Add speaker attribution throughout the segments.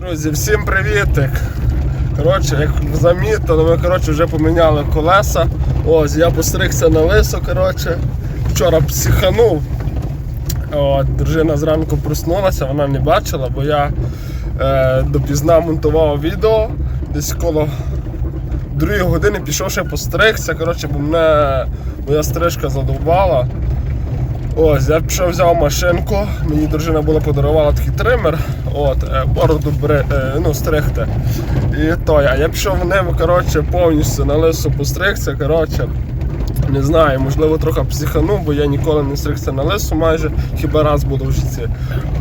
Speaker 1: Друзі, всім привітик! Коротше, як замітили, ми коротше, вже поміняли колеса. Ось, я постригся на лисо, коротше. Вчора психанув. От, дружина зранку проснулася, вона не бачила, бо я е, допізна монтував відео. Десь коло другої години пішов ще постригся, коротше, бо мене моя стрижка задовбала. Ось, я пішов взяв машинку, мені дружина була подарувала такий тример, от, е, бороду бри, е, ну, стригти. І той, а я пішов в ним, коротше, повністю на лису постригся, коротше. Не знаю, можливо, трохи психанув, бо я ніколи не стригся на лису майже, хіба раз буду в житті.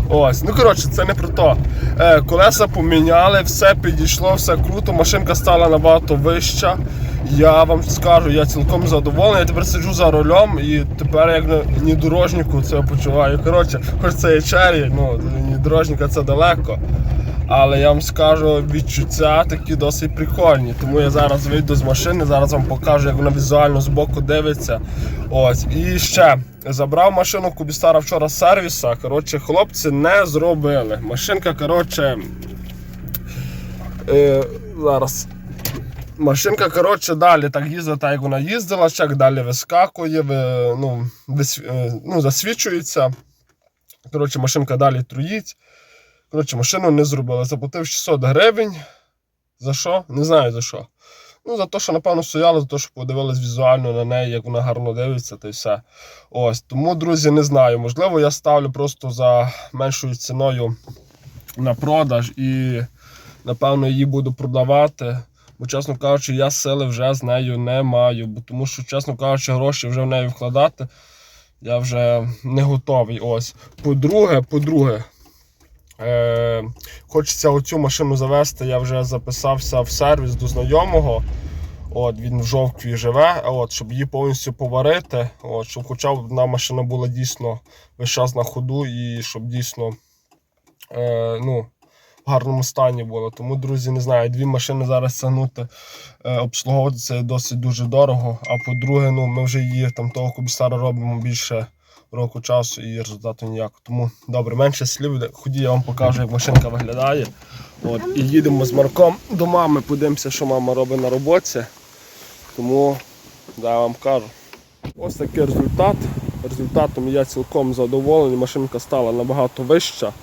Speaker 1: Ось, ну коротше, це не про то. Е, колеса поміняли, все підійшло, все круто, машинка стала набагато вища. Я вам скажу, я цілком задоволений. Я тепер сиджу за рулем і тепер як на нідорожнику це почуваю. Коротше, хоч це є чері, ну нідорожника це далеко. Але я вам скажу, відчуття такі досить прикольні. Тому я зараз вийду з машини, зараз вам покажу, як вона візуально з боку дивиться. Ось. І ще забрав машину Кубістара вчора з сервіса. Коротше, хлопці не зробили. Машинка, коротше. Е, зараз. Машинка, коротше, далі так їздить, так як вона їздила, чек далі вискакує, ви- ну, вис, е, ну, засвічується. Коротше, машинка далі труїть. Коротше, машину не зробили. Заплатив 600 гривень. За що? Не знаю за що. Ну, за те, що, напевно, стояли, за те, що подивились візуально на неї, як вона гарно дивиться, та й все. Ось. Тому, друзі, не знаю. Можливо, я ставлю просто за меншою ціною на продаж і, напевно, її буду продавати. Бо, чесно кажучи, я сили вже з нею не маю. Бо тому що, чесно кажучи, гроші вже в неї вкладати. Я вже не готовий. Ось. По-друге, по-друге, Е, хочеться оцю машину завести. Я вже записався в сервіс до знайомого. От, Він в жовтві живе, от, щоб її повністю поварити, от, щоб хоча б одна машина була дійсно весь час на ходу і щоб дійсно е, ну, гарному стані була. Тому, друзі, не знаю, дві машини зараз тягнути, е, обслуговувати це досить дуже дорого. А по-друге, ну, ми вже її там того кубістара робимо більше року часу і результату ніякого. Тому добре, менше слів. Ході, я вам покажу, як машинка виглядає. От, і їдемо з Марком до мами, подивимося, що мама робить на роботі. Тому да, я вам кажу. Ось такий результат. Результатом я цілком задоволений. Машинка стала набагато вища,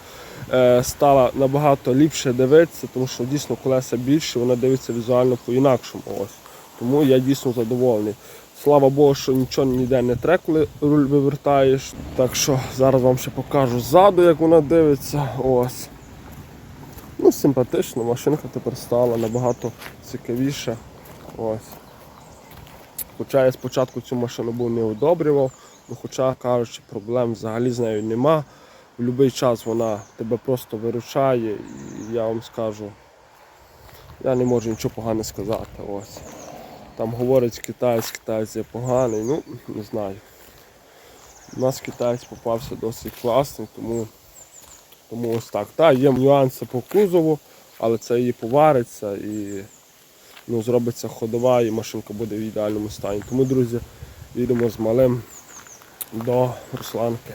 Speaker 1: стала набагато ліпше дивитися, тому що дійсно колеса більше, вона дивиться візуально по-інакшому. Ось. Тому я дійсно задоволений. Слава Богу, що нічого ніде не тре, коли руль вивертаєш. Так що зараз вам ще покажу ззаду, як вона дивиться. Ось. Ну, симпатично, машинка тепер стала набагато цікавіша. Ось. Хоча я спочатку цю машину був не одобрював, ну, хоча кажучи, проблем взагалі з нею нема. В будь-який час вона тебе просто виручає і я вам скажу, я не можу нічого поганого сказати. Ось. Там говорить китаєць, китаєць є поганий, ну не знаю. У нас китаєць попався досить класний, тому, тому ось так. Так, є нюанси по кузову, але це її повариться і ну, зробиться ходова і машинка буде в ідеальному стані. Тому, друзі, їдемо з малим до Русланки.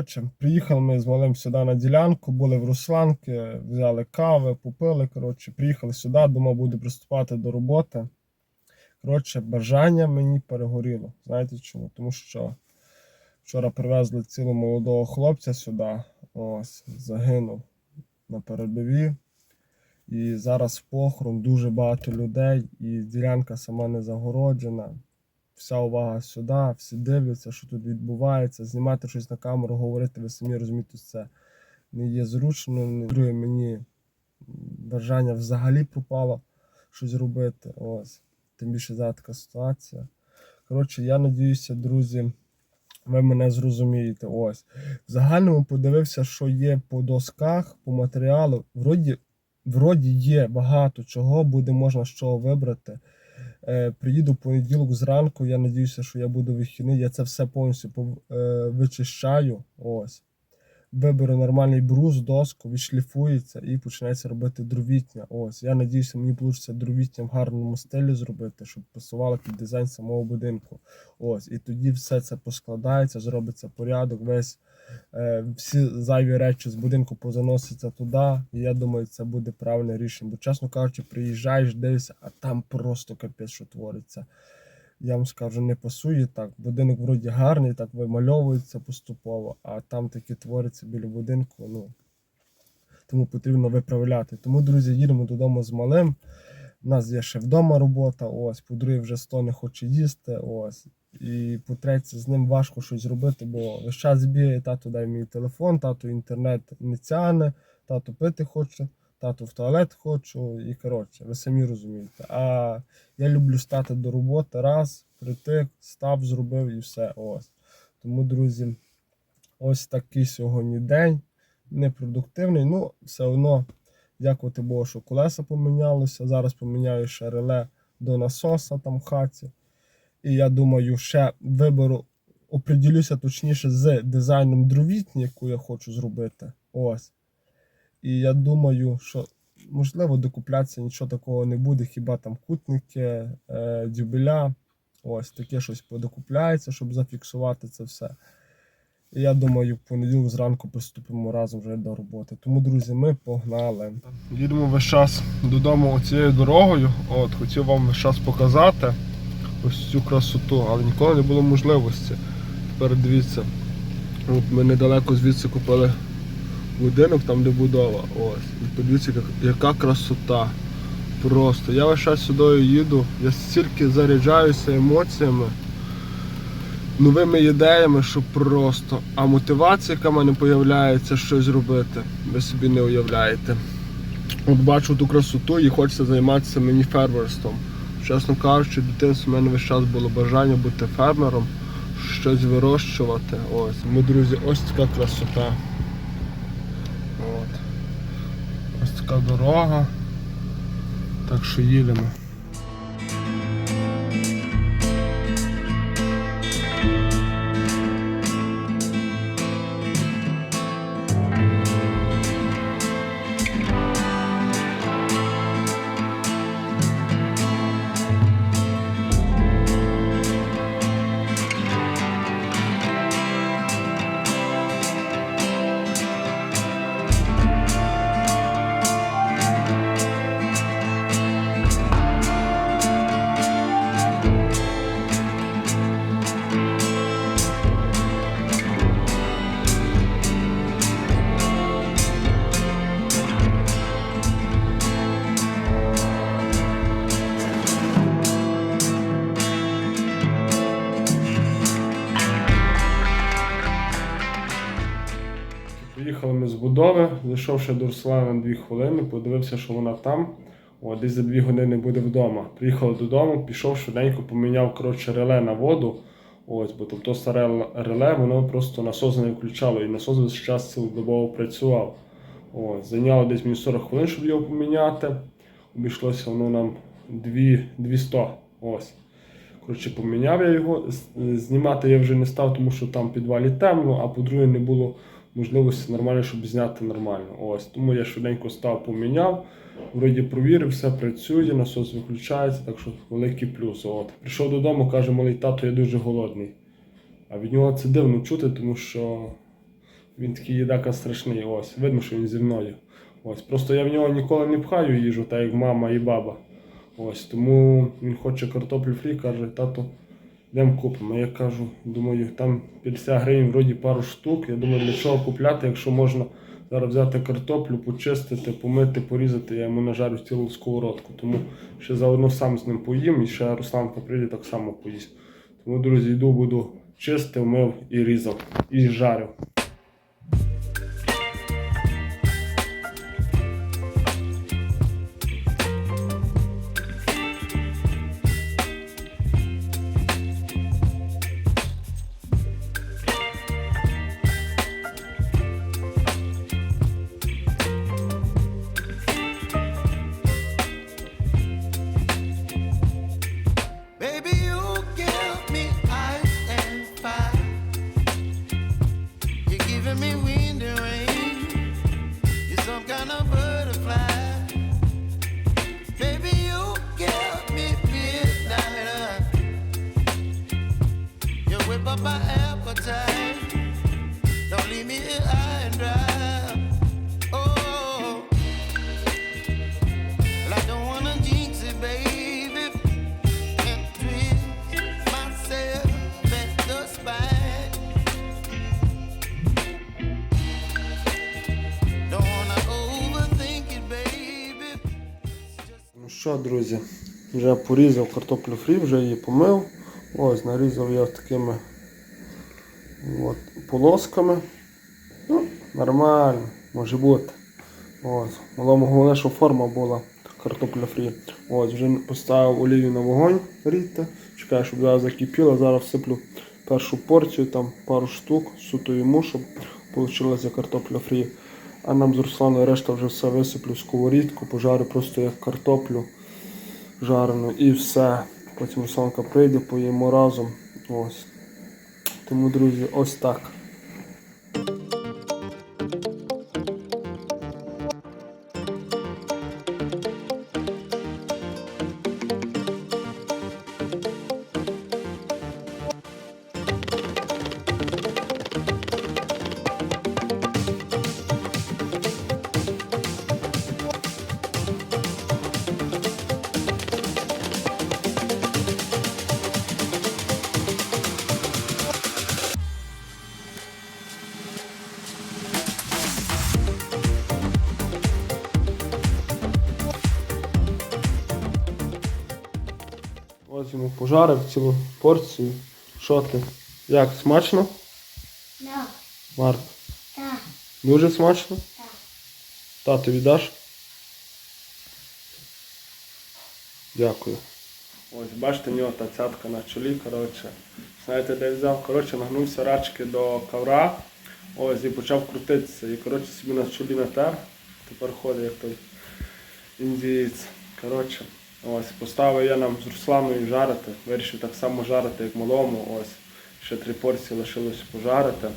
Speaker 1: Коротше, приїхали ми з малим сюди на ділянку, були в Русланки, взяли кави, попили. Коротше, приїхали сюди, думав, буду приступати до роботи. Коротше, бажання мені перегоріло. Знаєте чому? Тому що вчора привезли цілого молодого хлопця сюди. Ось, загинув на передовій. І зараз похорон, дуже багато людей, і ділянка сама не загороджена. Вся увага сюди, всі дивляться, що тут відбувається. Знімати щось на камеру, говорити, ви самі розумієте, це не є зручно. Друге, мені бажання взагалі пропало щось робити. Ось. Тим більше зараз така ситуація. Коротше, я надіюся, друзі, ви мене зрозумієте. Ось. В загальному подивився, що є по досках, по матеріалу. Вроді, вроді є багато чого, буде можна з чого вибрати. Е, приїду в понеділок зранку. Я надіюся, що я буду вихідний. Я це все повністю пов- е, вичищаю. Ось. Виберу нормальний брус, доску, відшліфується і починається робити дровітня. Ось. Я надіюся, мені вийде дровітня в гарному стилі зробити, щоб пасувало під дизайн самого будинку. Ось. І тоді все це поскладається, зробиться порядок, весь всі зайві речі з будинку позаносяться туди. І я думаю, це буде правильне рішення. Бо, чесно кажучи, приїжджаєш, дивишся, а там просто капець, що твориться. Я вам скажу, не пасує так. Будинок вроді гарний, так вимальовується поступово, а там таке твориться біля будинку. Ну, тому потрібно виправляти. Тому, друзі, їдемо додому з малим. У нас є ще вдома робота, ось, по-друге, вже сто не хоче їсти. Ось. І по-третє, з ним важко щось зробити, бо весь час бігає, тато дай мій телефон, тато інтернет не тягне, тато пити хоче, тато в туалет хочу. І коротше, ви самі розумієте. А я люблю стати до роботи раз, прийти, став, зробив і все. Ось. Тому, друзі, ось такий сьогодні день. Непродуктивний, ну все одно, дякувати Богу, що колеса помінялося. Зараз поміняю ще реле до насоса там в хаті. І я думаю, ще виберу, оприділюся точніше з дизайном дровітні, яку я хочу зробити. Ось. І я думаю, що можливо докуплятися нічого такого не буде, хіба там кутники, е, дюбеля. Ось таке щось подокупляється, щоб зафіксувати це все. І я думаю, в понеділок зранку приступимо разом вже до роботи. Тому, друзі, ми погнали. Їдемо весь час додому цією дорогою. От, хотів вам весь час показати ось цю красоту, але ніколи не було можливості. Тепер дивіться, от ми недалеко звідси купили будинок, там де будова. Ось. І подивіться, яка, красота. Просто. Я весь час сюди їду, я стільки заряджаюся емоціями, новими ідеями, що просто. А мотивація, яка в мене з'являється щось робити, ви собі не уявляєте. От бачу ту красоту і хочеться займатися мені фермерством. Чесно кажучи, дитинство в мене весь час було бажання бути фермером, щось вирощувати. Ось. Ми, друзі, ось така красота. От. Ось така дорога. Так що їдемо. Ми з будови, зайшов ще до Руслана на 2 хвилини, подивився, що вона там. О, десь за 2 години буде вдома. Приїхали додому, пішов швиденько, поміняв коротше, реле на воду. Ось, бо тобто старе реле, воно просто насос не включало, і насос весь час цілодобово працював. Ось, зайняло десь мені 40 хвилин, щоб його поміняти. Обійшлося воно нам 2, 200. Ось. Коротше, поміняв я його. Знімати я вже не став, тому що там підвалі темно, а по-друге, не було можливості нормально, щоб зняти нормально. Ось. Тому я швиденько став, поміняв. Вроді провірив, все працює, насос виключається, так що великий плюс. От. Прийшов додому, каже, малий тато, я дуже голодний. А від нього це дивно чути, тому що Він такий їдака страшний. Ось, видно, що він зі мною. Ось. Просто я в нього ніколи не пхаю їжу, так як мама і баба. Ось, тому він хоче картоплю фрі, каже, тато, йдемо купимо. Я кажу, думаю, там 50 гривень вроді пару штук. Я думаю, для чого купляти, якщо можна зараз взяти картоплю, почистити, помити, порізати, я йому нажарю цілу сковородку. Тому ще заодно сам з ним поїм і ще Русланка прийде так само поїсть. Тому, друзі, йду, буду чистив, мив і різав, і жарив. Що, друзі, вже порізав картоплю фрі, вже її помив. Ось, нарізав я такими от, полосками. Ну, нормально, може бути. Ось. Малому головне, щоб форма була картопля фрі. Ось, вже поставив олію на вогонь рідти. Чекаю, щоб зараз закипіла. Зараз всиплю першу порцію, там пару штук, суто йому, щоб вийшла картопля фрі. А нам з Русланою решта вже все висиплю в сковорідку, пожарю просто як картоплю жарену і все. Потім Русланка прийде, поїмо разом. Ось. Тому, друзі, ось так. Цілу порцію. Що ти? Як смачно?
Speaker 2: Да,
Speaker 1: Марк?
Speaker 2: да,
Speaker 1: Дуже смачно?
Speaker 2: Так.
Speaker 1: Тату віддаш? Дякую. Ось бачите, в нього та цятка на чолі, коротше. Знаєте, де взяв? Коротше, нагнувся рачки до ковра. Ось і почав крутитися. І коротше собі на чолі натер. Тепер ходить як той індієць. Коротше, ось поставив я нам з Русланою жарити. Вирішив так само жарити, як малому. Ось. Ще три порції лишилось пожарити.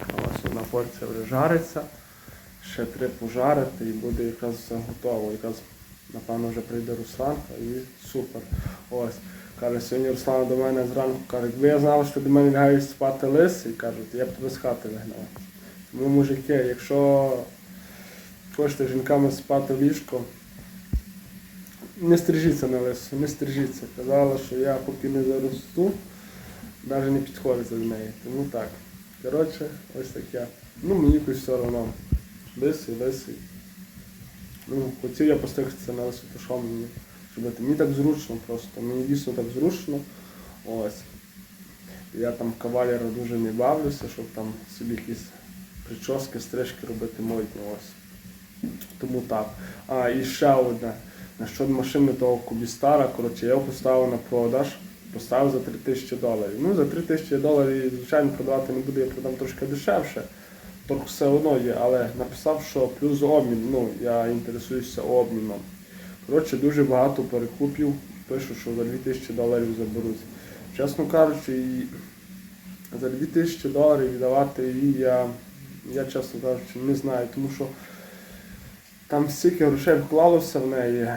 Speaker 1: Ось одна порція вже жариться. Ще три пожарити і буде якраз все готово. Якраз, напевно, вже прийде Русланка і супер. Ось. Каже, сьогодні Руслана до мене зранку каже, якби я знала, що ти до мене лягаєш спати лисий, кажуть, я б тебе з хати вигнав. Тому, мужики, якщо хочете жінками спати в ліжко, не стрижіться на лису, не стрижіться. Казала, що я поки не заросту, навіть не підходиться до неї. Тому так. Коротше, ось таке. Ну, мені якось все одно. Лисий, лисий. Ну, хотів я постригтися на лису, то що мені робити? Мені так зручно просто. Мені дійсно так зручно. Ось. Я там кавалера дуже не бавлюся, щоб там собі якісь прически, стрижки робити модні. Ось. Тому так. А, і ще одне. Насчет машини того Кубістара, коротше, я його поставив на продаж, поставив за 3 тисячі доларів. Ну, за 3 тисячі доларів, звичайно, продавати не буду, я продам трошки дешевше. Торг все одно є, але написав, що плюс обмін, ну, я інтересуюся обміном. Коротше, дуже багато перекупів, пишуть, що за 2000 доларів заберуть. Чесно кажучи, і за 2000 доларів віддавати її я, я чесно кажучи, не знаю, тому що там стільки грошей вклалося в неї.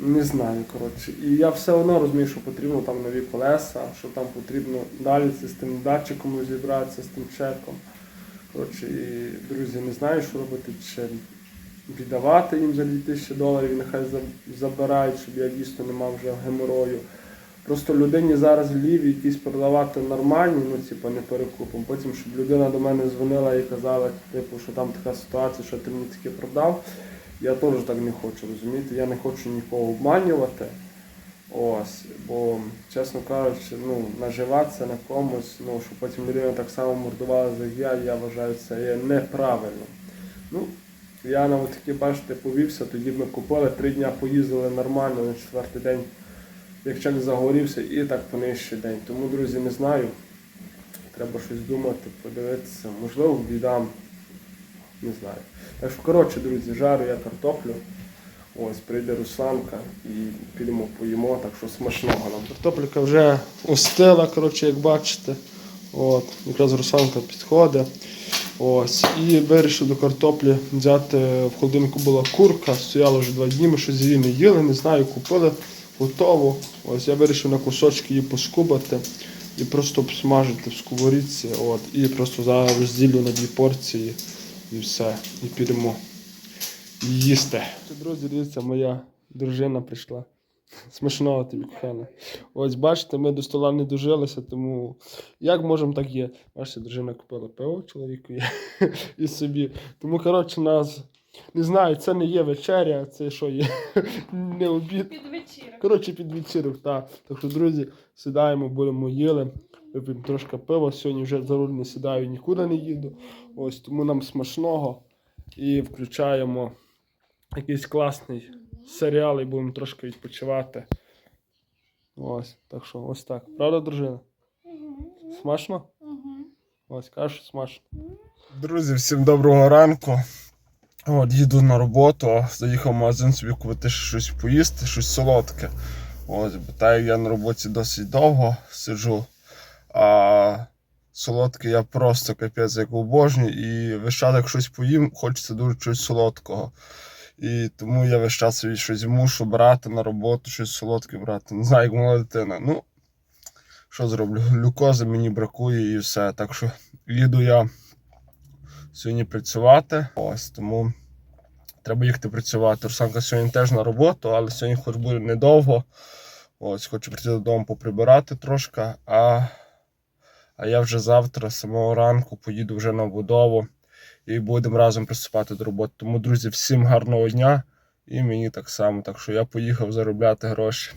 Speaker 1: Не знаю, коротше. І я все одно розумію, що потрібно там нові колеса, що там потрібно далі з тим датчиком розібратися, з тим чеком. Коротше, і, друзі, не знаю, що робити, чи віддавати їм за 2000 доларів, нехай забирають, щоб я дійсно не мав вже геморою. Просто людині зараз в Ліві якісь продавати нормальні, ну типу не перекупом. Потім, щоб людина до мене дзвонила і казала, типу, що там така ситуація, що ти мені таке продав. Я теж так не хочу, розумієте? Я не хочу нікого обманювати. Ось, бо, чесно кажучи, ну, наживатися на комусь, ну, щоб потім людина так само мордувала, як я, я вважаю, це є неправильно. Ну, я на такі, бачите, повівся, тоді ми купили, три дня поїздили нормально, на четвертий день, як чек загорівся, і так по нижчий день. Тому, друзі, не знаю. Треба щось думати, подивитися. Можливо, віддам. Не знаю. Так що, коротше, друзі, жарю я картоплю. Ось прийде Русланка і підемо поїмо, так що смачного нам. Картопелька вже остила, коротше, як бачите. От, якраз Русланка підходить. Ось. І вирішив до картоплі взяти в холодильнику була курка, стояла вже два дні, ми щось її не їли, не знаю, купили, готово. Ось я вирішив на кусочки її поскубати і просто обсмажити в сковорідці. От, і просто зараз розділю на дві порції і все. І підемо їсти. Друзі, дивіться, моя дружина прийшла. Смачного тобі, кохана. Ось бачите, ми до стола не дожилися, тому як можемо, так є. Бачите, дружина купила пиво чоловікові і собі. Тому, коротше, нас не знаю, це не є вечеря, це що є не обід.
Speaker 3: Під вечірок.
Speaker 1: Коротше, під вечірок, так. Так що, друзі, сідаємо, будемо їли. Вип'ємо трошки пива. Сьогодні вже за руль не сідаю, нікуди не їду. Ось тому нам смачного. І включаємо якийсь класний серіал і будемо трошки відпочивати. Ось, так що, ось так. Правда, дружина? Смачно? Ось, кажеш, смачно. Друзі, всім доброго ранку. От, їду на роботу, заїхав в магазин собі купити щось поїсти, щось солодке. Ось, бо так я на роботі досить довго сиджу. А солодке я просто капець як обожнюю. І весь час, як щось поїм, хочеться дуже чогось солодкого. І тому я весь час собі щось мушу брати на роботу, щось солодке брати. Не знаю, як мала дитина. Ну, що зроблю? Глюкози мені бракує і все. Так що їду я сьогодні працювати. Ось тому треба їхати працювати. Русланка сьогодні теж на роботу, але сьогодні хоч буде недовго. Ось, хочу прийти додому поприбирати трошки, а, а я вже завтра, з самого ранку, поїду вже на будову і будемо разом приступати до роботи. Тому, друзі, всім гарного дня і мені так само. Так що я поїхав заробляти гроші.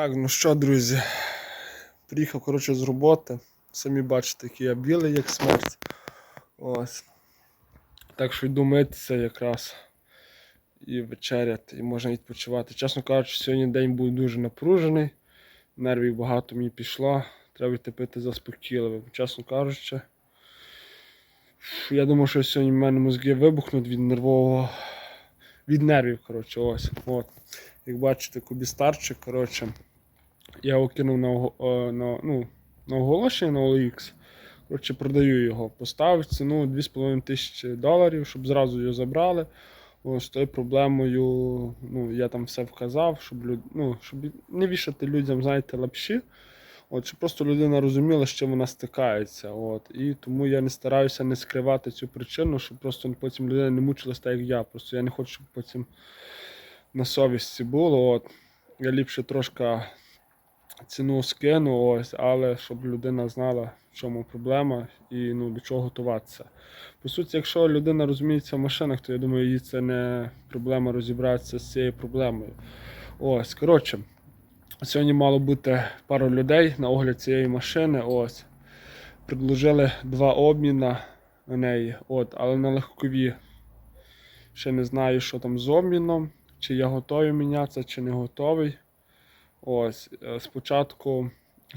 Speaker 1: Так, ну що, друзі, приїхав коротше, з роботи. Самі бачите, який я білий, як смерть. Ось. Так що йду митися якраз і вечеряти, і можна відпочивати. Чесно кажучи, сьогодні день був дуже напружений, нервів багато мені пішло. Треба йти пити заспокійливо. Бо, Чесно кажучи, я думав, що сьогодні в мене мозги вибухнуть від нервового. Від нервів, коротше, ось. От. Як бачите, кубістарчик, коротше, я його кинув на, е, на, ну, на оголошення на OLX. Коротше, продаю його. Поставив ціну 2,5 тисячі доларів, щоб зразу його забрали. О, з тою проблемою, ну, я там все вказав, щоб, люд... ну, щоб не вішати людям, знаєте, лапші. От, щоб просто людина розуміла, чим вона стикається. От. І тому я не стараюся не скривати цю причину, щоб просто потім людина не мучилась так, як я. Просто я не хочу, щоб потім на совісті було. От. Я ліпше трошки ціну скину, ось, але щоб людина знала, в чому проблема і ну, до чого готуватися. По суті, якщо людина розуміється в машинах, то я думаю, їй це не проблема розібратися з цією проблемою. Ось, коротше, сьогодні мало бути пару людей на огляд цієї машини. Ось. Предложили два обміна на неї, от, але на легкові. Ще не знаю, що там з обміном, чи я готовий мінятися, чи не готовий. Ось, е, спочатку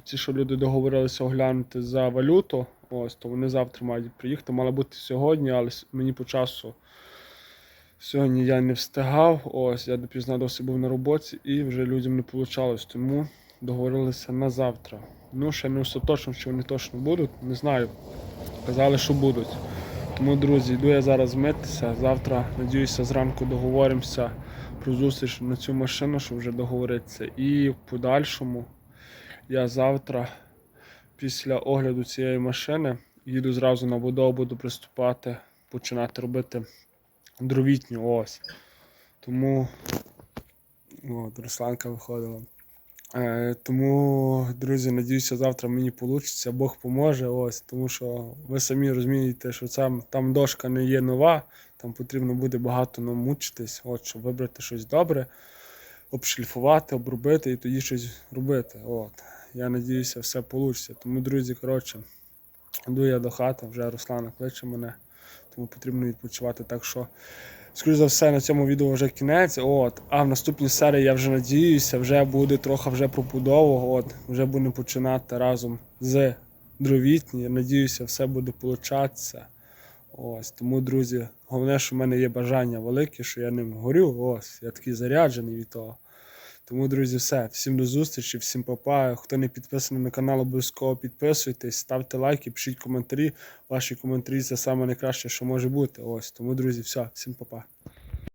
Speaker 1: ті, що люди договорилися оглянути за валюту, ось, то вони завтра мають приїхати. Мало бути сьогодні, але мені по часу сьогодні я не встигав. Ось, я допізна досі був на роботі і вже людям не вийшло, тому договорилися на завтра. Ну, ще не остаточно, що вони точно будуть, не знаю. Казали, що будуть. Тому, друзі, йду я зараз митися. Завтра, надіюся, зранку договоримося про зустріч на цю машину, щоб вже договоритися. І в подальшому я завтра, після огляду цієї машини, їду зразу на будову, буду приступати, починати робити дровітню ось. Тому от, Русланка виходила. Е, тому, друзі, надіюся, завтра мені вийде, Бог поможе. Ось, тому що ви самі розумієте, що там, там дошка не є нова, там потрібно буде багато намучитись, от, щоб вибрати щось добре, обшліфувати, обробити і тоді щось робити. От. Я надіюся, все вийде. Тому, друзі, коротше, йду я до хати, вже Руслана кличе мене, тому потрібно відпочивати. Так що, скоріш за все, на цьому відео вже кінець. От. А в наступній серії я вже надіюся, вже буде трохи вже побудову. От. Вже будемо починати разом з дровітні. Я Надіюся, все буде получатися. Ось, тому, друзі, головне, що в мене є бажання велике, що я ним горю. Ось, я такий заряджений від того. Тому, друзі, все. Всім до зустрічі, всім папа. Хто не підписаний на канал, обов'язково підписуйтесь, ставте лайки, пишіть коментарі. Ваші коментарі це саме найкраще, що може бути. Ось. Тому, друзі, все, всім папа.